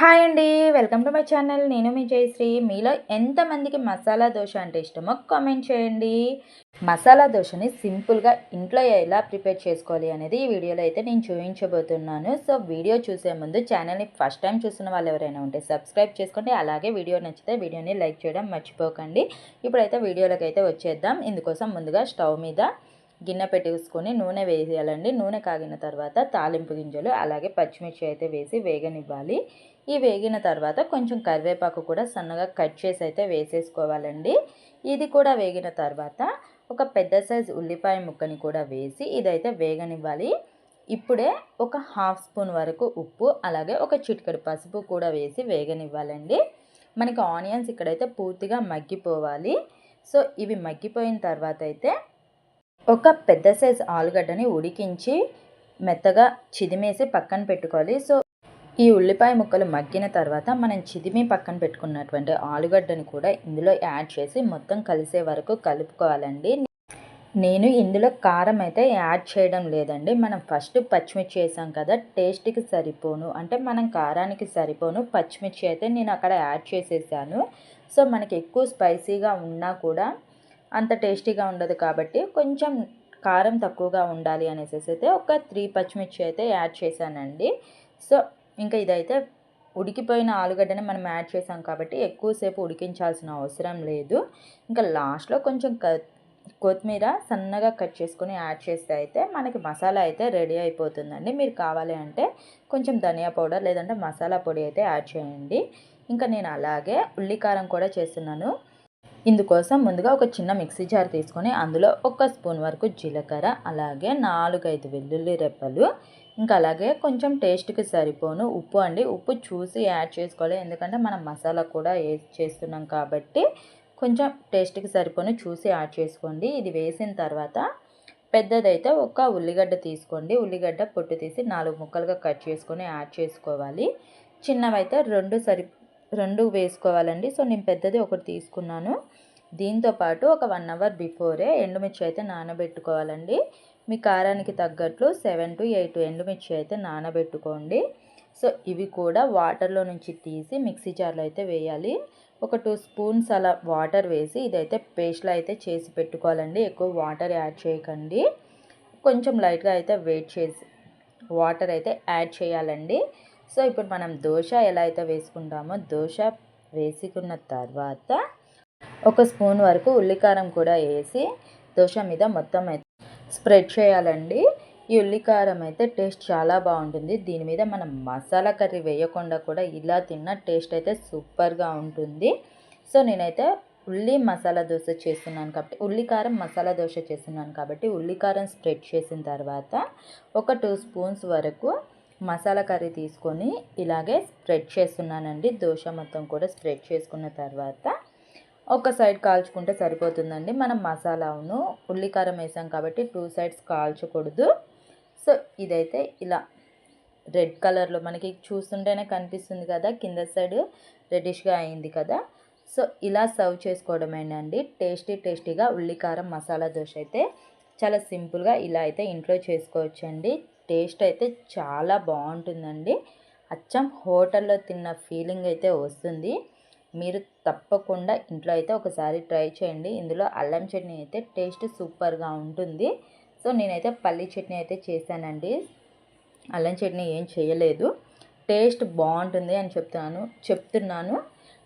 Hi అండి welcome to my channel. నేను మీ జయశ్రీ. మీలో ఎంతమందికి మసాలా దోశ అంటే ఇష్టమో కామెంట్ చేయండి. మసాలా దోశని సింపుల్గా ఇంట్లో ఎలా ప్రిపేర్ చేసుకోవాలి అనేది ఈ వీడియోలో అయితే నేను చూపించబోతున్నాను. సో వీడియో చూసే ముందు ఛానల్ని ఫస్ట్ టైం చూస్తున్న వాళ్ళు ఎవరైనా ఉంటే సబ్స్క్రైబ్ చేసుకోండి. అలాగే వీడియో నచ్చితే వీడియోని లైక్ చేయడం మర్చిపోకండి. ఇప్పుడైతే వీడియోలోకి అయితే వచ్చేద్దాం. ఇందుకోసం ముందుగా స్టవ్ మీద గిన్నె పెట్టేసుకొని నూనె వేసేయాలండి నూనె కాగిన తర్వాత తాలింపు గింజలు అలాగే పచ్చిమిర్చి అయితే వేసి వేగనివ్వాలి. ఈ వేగిన తర్వాత కొంచెం కరివేపాకు కూడా సన్నగా కట్ చేసి అయితే వేసేసుకోవాలండి. ఇది కూడా వేగిన తర్వాత ఒక పెద్ద సైజు ఉల్లిపాయ ముక్కని కూడా వేసి ఇదైతే వేగనివ్వాలి. ఇప్పుడే ఒక హాఫ్ స్పూన్ వరకు ఉప్పు అలాగే ఒక చిటికెడు పసుపు కూడా వేసి వేగనివ్వాలండి. మనకి ఆనియన్స్ ఇక్కడైతే పూర్తిగా మగ్గిపోవాలి. సో ఇవి మగ్గిపోయిన తర్వాత అయితే ఒక పెద్ద సైజ్ ఆలుగడ్డని ఉడికించి మెత్తగా చిదిమేసి పక్కన పెట్టుకోవాలి. సో ఈ ఉల్లిపాయ ముక్కలు మగ్గిన తర్వాత మనం చిదిమి పక్కన పెట్టుకున్నటువంటి ఆలుగడ్డని కూడా ఇందులో యాడ్ చేసి మొత్తం కలిసే వరకు కలుపుకోవాలండి. నేను ఇందులో కారం అయితే యాడ్ చేయడం లేదండి. మనం ఫస్ట్ పచ్చిమిర్చి వేసాం కదా టేస్ట్కి సరిపోను. అంటే మనం కారానికి సరిపోను. పచ్చిమిర్చి అయితే నేను అక్కడ యాడ్ చేసేసాను. సో మనకి ఎక్కువ స్పైసీగా ఉన్నా కూడా అంత టేస్టీగా ఉండదు కాబట్టి కొంచెం కారం తక్కువగా ఉండాలి అనేసి అయితే ఒక త్రీ పచ్చిమిర్చి అయితే యాడ్ చేశానండి. సో ఇంకా ఇదైతే ఉడికిపోయిన ఆలుగడ్డని మనం యాడ్ చేసాం కాబట్టి ఎక్కువసేపు ఉడికించాల్సిన అవసరం లేదు. ఇంకా లాస్ట్లో కొంచెం కొత్తిమీర సన్నగా కట్ చేసుకొని యాడ్ చేస్తే అయితే మనకి మసాలా అయితే రెడీ అయిపోతుందండి. మీరు కావాలి అంటే కొంచెం ధనియా పౌడర్ లేదంటే మసాలా పొడి అయితే యాడ్ చేయండి. ఇంకా నేను అలాగే ఉల్లికారం కూడా చేస్తున్నాను. ఇందుకోసం ముందుగా ఒక చిన్న మిక్సీ జార్ తీసుకొని అందులో ఒక స్పూన్ వరకు జీలకర్ర అలాగే నాలుగైదు వెల్లుల్లి రెప్పలు ఇంకా అలాగే కొంచెం టేస్ట్కి సరిపోను ఉప్పు అండి. ఉప్పు చూసి యాడ్ చేసుకోవాలి. ఎందుకంటే మనం మసాలా కూడా చేస్తున్నాం కాబట్టి కొంచెం టేస్ట్కి సరిపోను. చూసి యాడ్ చేసుకోండి. ఇది వేసిన తర్వాత పెద్దదైతే ఒక ఉల్లిగడ్డ తీసుకోండి. ఉల్లిగడ్డ పొట్టు తీసి నాలుగు ముక్కలుగా కట్ చేసుకొని యాడ్ చేసుకోవాలి. చిన్నవైతే రెండు సరి రెండు వేసుకోవాలండి. సో నేను పెద్దది ఒకటి తీసుకున్నాను. దీంతోపాటు ఒక వన్ అవర్ బిఫోరే ఎండుమిర్చి అయితే నానబెట్టుకోవాలండి. మీ కారానికి తగ్గట్లు సెవెన్ టు ఎయిట్ ఎండుమిర్చి అయితే నానబెట్టుకోండి. సో ఇవి కూడా వాటర్లో నుంచి తీసి మిక్సీ జార్లో అయితే వేయాలి. ఒక టూ స్పూన్స్ అలా వాటర్ వేసి ఇదైతే పేస్ట్లో అయితే చేసి పెట్టుకోవాలండి. ఎక్కువ వాటర్ యాడ్ చేయకండి. కొంచెం లైట్గా అయితే వెయిట్ చేసి వాటర్ అయితే యాడ్ చేయాలండి. సో ఇప్పుడు మనం దోశ ఎలా అయితే వేసుకుంటామో దోశ వేసుకున్న తర్వాత ఒక స్పూన్ వరకు ఉల్లికారం కూడా వేసి దోశ మీద మొత్తం అయితే స్ప్రెడ్ చేయాలండి. ఈ ఉల్లికారం అయితే టేస్ట్ చాలా బాగుంటుంది. దీని మీద మనం మసాలా కర్రీ వేయకుండా కూడా ఇలా తిన్న టేస్ట్ అయితే సూపర్గా ఉంటుంది. సో నేనైతే ఉల్లి మసాలా దోశ చేస్తున్నాను కాబట్టి ఉల్లికారం మసాలా దోశ చేస్తున్నాను కాబట్టి ఉల్లికారం స్ప్రెడ్ చేసిన తర్వాత ఒక టూ స్పూన్స్ వరకు మసాలా కర్రీ తీసుకొని ఇలాగే స్ప్రెడ్ చేస్తున్నానండి. దోశ మొత్తం కూడా స్ప్రెడ్ చేసుకున్న తర్వాత ఒక సైడ్ కాల్చుకుంటే సరిపోతుందండి. మనం మసాలాను ఉల్లికారం వేసాం కాబట్టి టూ సైడ్స్ కాల్చకూడదు. సో ఇదైతే ఇలా రెడ్ కలర్లో మనకి చూస్తుంటేనే కనిపిస్తుంది కదా కింద సైడ్ రెడ్డిష్గా అయింది కదా. సో ఇలా సర్వ్ చేసుకోవడమేనండి టేస్టీ టేస్టీగా ఉల్లికారం మసాలా దోశ అయితే చాలా సింపుల్గా ఇలా అయితే ఇంట్లో చేసుకోవచ్చండి. టేస్ట్ అయితే చాలా బాగుంటుందండి. అచ్చం హోటల్లో తిన్న ఫీలింగ్ అయితే వస్తుంది. మీరు తప్పకుండా ఇంట్లో అయితే ఒకసారి ట్రై చేయండి. ఇందులో అల్లం చట్నీ అయితే టేస్ట్ సూపర్గా ఉంటుంది. సో నేనైతే పల్లి చట్నీ అయితే చేశానండి. అల్లం చట్నీ ఏం చేయలేదు. టేస్ట్ బాగుంటుంది అని చెప్తున్నాను చెప్తున్నాను.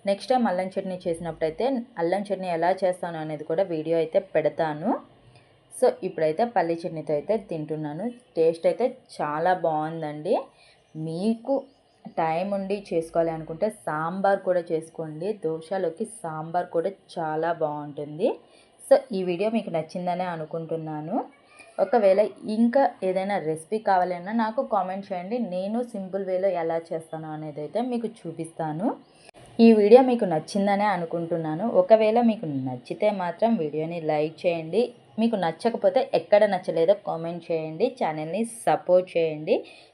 నెక్స్ట్ టైం అల్లం చట్నీ చేసినప్పుడు అయితే అల్లం చట్నీ ఎలా చేస్తాను అనేది కూడా వీడియో అయితే పెడతాను. సో ఇప్పుడైతే పల్లి చట్నీతో అయితే తింటున్నాను. టేస్ట్ అయితే చాలా బాగుందండి. మీకు టైం ఉండి చేసుకోవాలి అనుకుంటే సాంబార్ కూడా చేసుకోండి. దోశలోకి సాంబార్ కూడా చాలా బాగుంటుంది. సో ఈ వీడియో మీకు నచ్చిందనే అనుకుంటున్నాను. ఒకవేళ ఇంకా ఏదైనా రెసిపీ కావాలన్నా నాకు కామెంట్ చేయండి. నేను సింపుల్ వేలో ఎలా చేస్తాను అనేది అయితే మీకు చూపిస్తాను. ఈ వీడియో మీకు నచ్చిందనే అనుకుంటున్నాను. ఒకవేళ మీకు నచ్చితే మాత్రం వీడియోని లైక్ చేయండి. మీకు నచ్చకపోతే ఎక్కడ నచ్చలేదో కామెంట్ చేయండి. ఛానల్ని సపోర్ట్ చేయండి.